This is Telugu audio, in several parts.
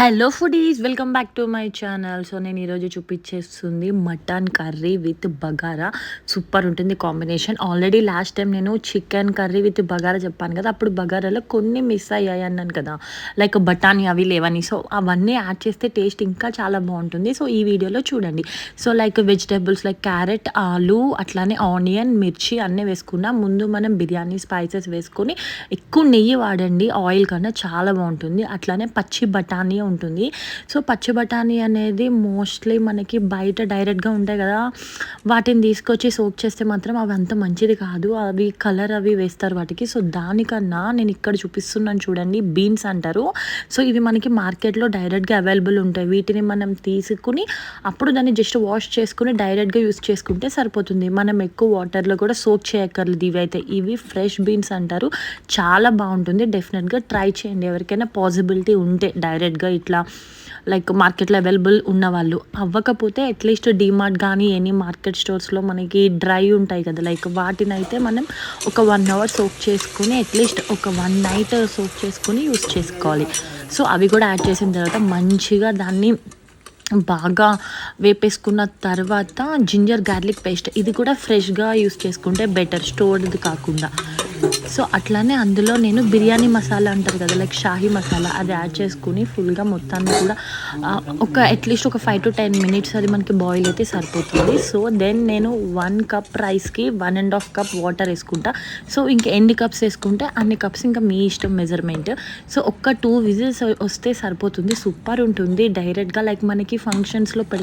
Hello foodies welcome back to my channel so నేను ఈరోజు చూపించేస్తుంది mutton curry with bagara. Super ఉంటుంది కాంబినేషన్ ఆల్రెడీ లాస్ట్ టైం నేను చికెన్ కర్రీ విత్ బగారా చెప్పాను కదా. అప్పుడు బగారాలో కొన్ని మిస్ అయ్యాయి అన్నాను కదా. లైక్ బఠానీ అవి లేవని. సో అవన్నీ యాడ్ చేస్తే టేస్ట్ ఇంకా చాలా బాగుంటుంది. సో ఈ వీడియోలో చూడండి. So like vegetables like carrot ఆలు అట్లానే ఆనియన్ మిర్చి అన్నీ వేసుకున్నా ముందు మనం బిర్యానీ స్పైసెస్ వేసుకొని ఎక్కువ నెయ్యి వాడండి. ఆయిల్ కన్నా చాలా బాగుంటుంది. అట్లానే పచ్చి బఠానీ ఉంటుంది. సో పచ్చి బఠానీ అనేది మోస్ట్లీ మనకి బయట డైరెక్ట్గా ఉంటాయి కదా వాటిని తీసుకొచ్చి సోక్ చేస్తే మాత్రం అవి అంత మంచిది కాదు. అవి కలర్ అవి వేస్తారు వాటికి. సో దానికన్నా నేను ఇక్కడ చూపిస్తున్నాను చూడండి బీన్స్ అంటారు. సో ఇవి మనకి మార్కెట్లో డైరెక్ట్గా అవైలబుల్ ఉంటాయి. వీటిని మనం తీసుకుని అప్పుడు దాన్ని జస్ట్ వాష్ చేసుకుని డైరెక్ట్గా యూస్ చేసుకుంటే సరిపోతుంది. మనం ఎక్కువ వాటర్లో కూడా సోక్ చేయక్కర్లేదు ఇవి అయితే ఇవి ఫ్రెష్ బీన్స్ అంటారు. చాలా బాగుంటుంది. డెఫినెట్గా ట్రై చేయండి. ఎవరికైనా పాసిబిలిటీ ఉంటే డైరెక్ట్గా ఇట్లా లైక్ మార్కెట్లో అవైలబుల్ ఉన్నవాళ్ళు అవ్వకపోతే అట్లీస్ట్ డీమార్ట్ కానీ ఎనీ మార్కెట్ స్టోర్స్లో మనకి డ్రై ఉంటాయి కదా. లైక్ వాటిని అయితే మనం ఒక వన్ అవర్ సోప్ చేసుకుని అట్లీస్ట్ ఒక వన్ నైట్ సోప్ చేసుకుని యూస్ చేసుకోవాలి. సో అవి కూడా యాడ్ చేసిన తర్వాత మంచిగా దాన్ని బాగా వేపేసుకున్న తర్వాత జింజర్ గార్లిక్ పేస్ట్ ఇది కూడా ఫ్రెష్గా యూస్ చేసుకుంటే బెటర్ స్టోర్డ్ కాకుండా. సో అట్లానే అందులో నేను బిర్యానీ మసాలా అంటారు కదా లైక్ షాహీ మసాలా అది యాడ్ చేసుకుని ఫుల్గా మొత్తాన్ని కూడా ఒక అట్లీస్ట్ ఒక ఫైవ్ టు టెన్ మినిట్స్ అది మనకి బాయిల్ అయితే సరిపోతుంది. సో దెన్ నేను వన్ కప్ రైస్కి one and half cup water వేసుకుంటా. సో ఇంకా ఎన్ని కప్స్ వేసుకుంటే అన్ని కప్స్ ఇంకా మీ ఇష్టం మెజర్మెంట్ సో ఒక్క టూ విజిల్స్ వస్తే సరిపోతుంది సూపర్ ఉంటుంది. డైరెక్ట్గా లైక్ మనకి ఫంక్షన్స్లో పెడ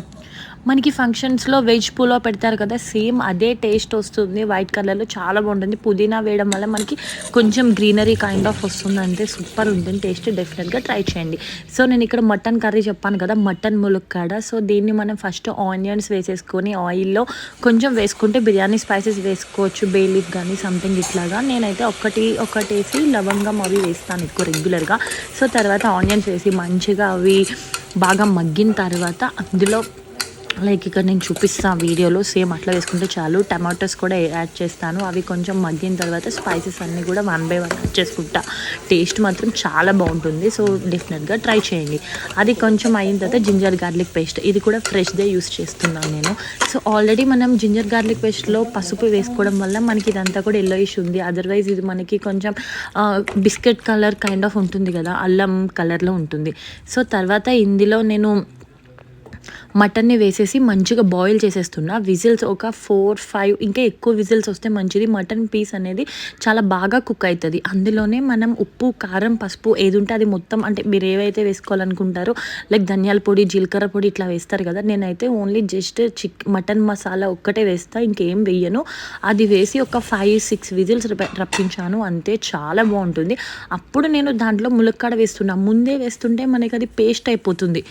మనకి ఫంక్షన్స్లో వెజ్ పూలో పెడతారు కదా సేమ్ అదే టేస్ట్ వస్తుంది. వైట్ కలర్లో చాలా బాగుంటుంది. పుదీనా వేయడం వల్ల మనకి కొంచెం గ్రీనరీ కైండ్ ఆఫ్ వస్తుందంటే సూపర్ ఉంటుంది టేస్ట్ డెఫినెట్గా ట్రై చేయండి. సో నేను ఇక్కడ మటన్ కర్రీ చెప్పాను కదా మటన్ ములక్కాడ. సో దీన్ని మనం ఫస్ట్ ఆనియన్స్ వేసేసుకొని ఆయిల్లో కొంచెం వేసుకుంటే బిర్యానీ స్పైసెస్ వేసుకోవచ్చు బేలీఫ్ కానీ సంథింగ్ ఇట్లాగా. నేనైతే ఒకటి ఒకటేసి లవంగం అవి వేస్తాను ఎక్కువ రెగ్యులర్గా సో తర్వాత ఆనియన్స్ వేసి మంచిగా అవి బాగా మగ్గిన తర్వాత అందులో లైక్ ఇక్కడ నేను చూపిస్తాను వీడియోలో. సేమ్ అట్లా వేసుకుంటే చాలు. టమాటోస్ కూడా యాడ్ చేస్తాను. అవి కొంచెం మగ్గిన తర్వాత స్పైసెస్ అన్నీ కూడా వన్ బై వన్ యాడ్ చేసుకుంటా. టేస్ట్ మాత్రం చాలా బాగుంటుంది. సో డెఫినెట్గా ట్రై చేయండి. అది కొంచెం అయిన తర్వాత జింజర్ గార్లిక్ పేస్ట్. ఇది కూడా ఫ్రెష్దే యూస్ చేస్తున్నాను నేను. సో ఆల్రెడీ మనం జింజర్ గార్లిక్ పేస్ట్లో పసుపు వేసుకోవడం వల్ల మనకి ఇదంతా కూడా ఎల్లో ఇష్యూ ఉంది. అదర్వైజ్ ఇది మనకి కొంచెం బిస్కెట్ కలర్ కైండ్ ఆఫ్ ఉంటుంది కదా. అల్లం కలర్లో ఉంటుంది. సో తర్వాత ఇందులో నేను మటన్ని వేసేసి మంచిగా బాయిల్ చేసేస్తున్నా. విజిల్స్ ఒక ఫోర్ ఫైవ్ ఇంకా ఎక్కువ విజిల్స్ వస్తే మంచిది. మటన్ పీస్ అనేది చాలా బాగా కుక్ అవుతుంది అందులోనే మనం ఉప్పు కారం పసుపు ఏది ఉంటే అది మొత్తం అంటే మీరు ఏవైతే వేసుకోవాలనుకుంటారో లైక్ ధనియాల పొడి జీలకర్ర పొడి ఇట్లా వేస్తారు కదా. నేనైతే ఓన్లీ జస్ట్ చిక్ మటన్ మసాలా ఒక్కటే వేస్తా ఇంకేం వేయను. అది వేసి ఒక ఫైవ్ సిక్స్ విజిల్స్ రప్పించాను. అంతే చాలా బాగుంటుంది. అప్పుడు నేను దాంట్లో ములక్కాడ వేస్తున్నా. ముందే వేస్తుంటే మనకి అది పేస్ట్ అయిపోతుంది.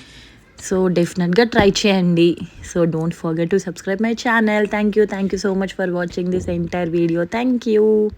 సో డెఫినెట్గా ట్రై చేయండి. So don't forget to subscribe my channel thank you thank you so much for watching this entire video thank you